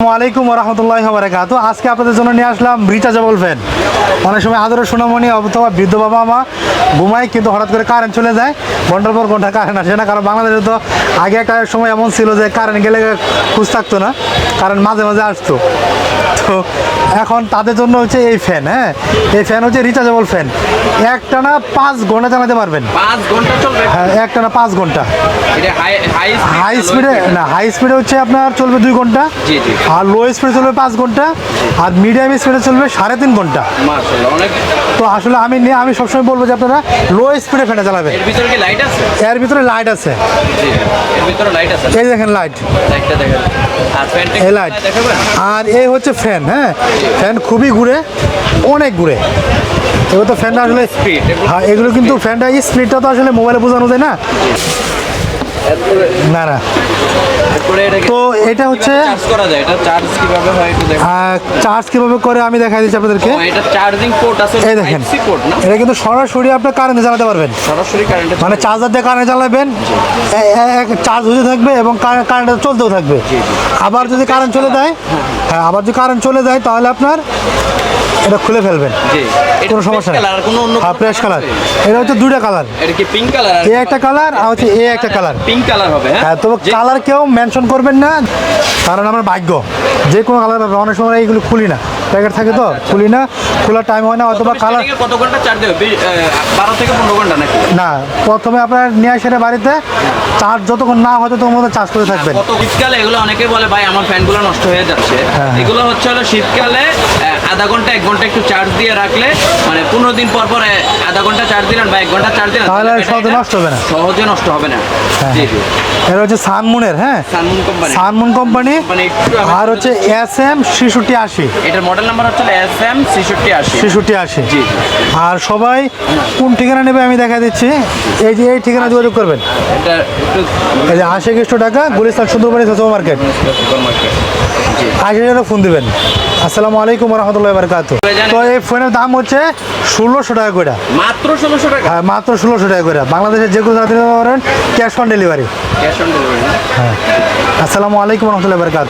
আসসালামু আলাইকুম রহমতুল্লাহ বারাকাতু। আজকে আপনাদের জন্য নিয়ে আসলাম রিচার্জেবল ফ্যান অনেক সময় আদরের সোনামণি অথবা বৃদ্ধ বাবা মা ঘুমায়, কিন্তু হঠাৎ করে কারেন্ট চলে যায়। ঘণ্টার পর ঘণ্টা কারেন্ট আসে না, কারণ বাংলাদেশে তো আগে একটা সময় এমন ছিল যে কারেন্ট গেলে খুঁজ থাকতো না কারেন্ট মাঝে মাঝে আসতো। তো এখন তাদের জন্য হচ্ছে এই ফ্যান হ্যাঁ? এই ফ্যান হচ্ছে রিচার্জেবল ফ্যান একটানা পাঁচ ঘণ্টা চালাতে পারবেন। পাঁচ ঘণ্টা চলবে? হ্যাঁ একটানা পাঁচ ঘণ্টা। হাই স্পিডে না হাই স্পিডে হচ্ছে আপনার চলবে দুই ঘণ্টা। আর লো স্পিডে চলবে পাঁচ ঘণ্টা। আর মিডিয়াম স্পিডে চলবে সাড়ে তিন ঘণ্টা। তো আসলে আমি নিয়ে আমি সবসময় বলব যে আপনারা লো স্পিডে ফ্যানে চালাবেন। এর ভিতরে লাইট আছে? এই দেখেন লাইট লাইটটা দেখেন। আর এই হচ্ছে ফ্যান হ্যাঁ? ফ্যান খুবই ঘুরে অনেক ঘুরে। এগুলো তো ফ্যানটা আসলে হ্যাঁ এগুলো কিন্তু ফ্যানটা স্পিডটা তো আসলে মোবাইলে বোঝানো যায় না? না না। তো এটা হচ্ছে চার্জ করা যায় এটা চার্জ কীভাবে হয় একটু চার্জ কীভাবে করে আমি দেখাই দিচ্ছি আপনাদেরকে। এটা চার্জিং পোর্ট আছে এই দেখেন। এটা কিন্তু সরাসরি আপনি কারেন্টে চালাতে পারবেন। সরাসরি কারেন্টে মানে চার্জার দিয়ে কারেন্ট চালাবেন চার্জ হতে থাকবে এবং কারেন্ট চলতেও থাকবে। আবার যদি কারেন্ট চলে যায় হ্যাঁ আবার যদি কারেন্ট চলে যায় তাহলে আপনার এটা খুলে ফেলবেন। জি। কোনো সমস্যা নেই। কোনো অন্য হ্যাঁ ফ্রেশ কালার এটা হচ্ছে দুইটা কালার এটা কি পিঙ্ক কালার এ একটা কালার আর হচ্ছে এ একটা কালার পিঙ্ক কালার হবে হ্যাঁ? হ্যাঁ তবে কালার কেউ মেনশন করবেন না কারণ আমার ভাগ্য। যে কোনো কালার পাবে অনেক সময় এইগুলো খুলি না। প্যাকেট থাকে তো খুলি না খোলার টাইম হয় না অথবা কালার কত ঘণ্টা চার্জ দেবে? বারো থেকে পনেরো ঘণ্টা নাকি? না প্রথমে আপনার নিয়ে আসেন বাড়িতে চার্জ যতক্ষণ না হয় ততক্ষণ মতো চার্জ করে থাকবেন। কত শীতকালে এগুলো অনেকে বলে ভাই আমার ফ্যানগুলো নষ্ট হয়ে যাচ্ছে। হ্যাঁ। এগুলো হচ্ছে হলো শীতকালে আধা ঘণ্টা এক ঘণ্টা একটু চার্জ দিয়ে রাখলে মানে পনেরো দিন পর পর আধা ঘণ্টা চার্জ দিলেন বা এক ঘণ্টা চার্জ দিলেন তাহলে সহজে নষ্ট হবে না। সহজে নষ্ট হবে না। হ্যাঁ। জি এটা হচ্ছে সানমুনের হ্যাঁ? সানমুন কোম্পানি সানমুন কোম্পানি মানে আর হচ্ছে এস এম ছেষট্টি আশি। এটার মডেল নাম্বার হচ্ছে এস এম ছেষট্টি আশি। ছেষট্টি আশি। জি। আর সবাই কোন ঠিকানা নেবে আমি দেখা দিচ্ছি। এই যে এই ঠিকানা যোগাযোগ করবেন। এই যে আশি একশো টাকা গুলিস্তান সুন্দরবনী সুপার মার্কেট আশি টাকা ফোন দিবেন। আসসালামু আলাইকুম রহমতুল্লাহ বারকাত তো এই ফোনের দাম হচ্ছে ষোলোশো টাকা করে। মাত্র ষোলোশো টাকা? হ্যাঁ মাত্র ষোলোশো টাকা করে। বাংলাদেশের যে কোনো জায়গা থেকে পারেন cash on delivery cash on delivery হ্যাঁ। আসসালামু আলাইকুম রহমতুল্লাহ বারকাত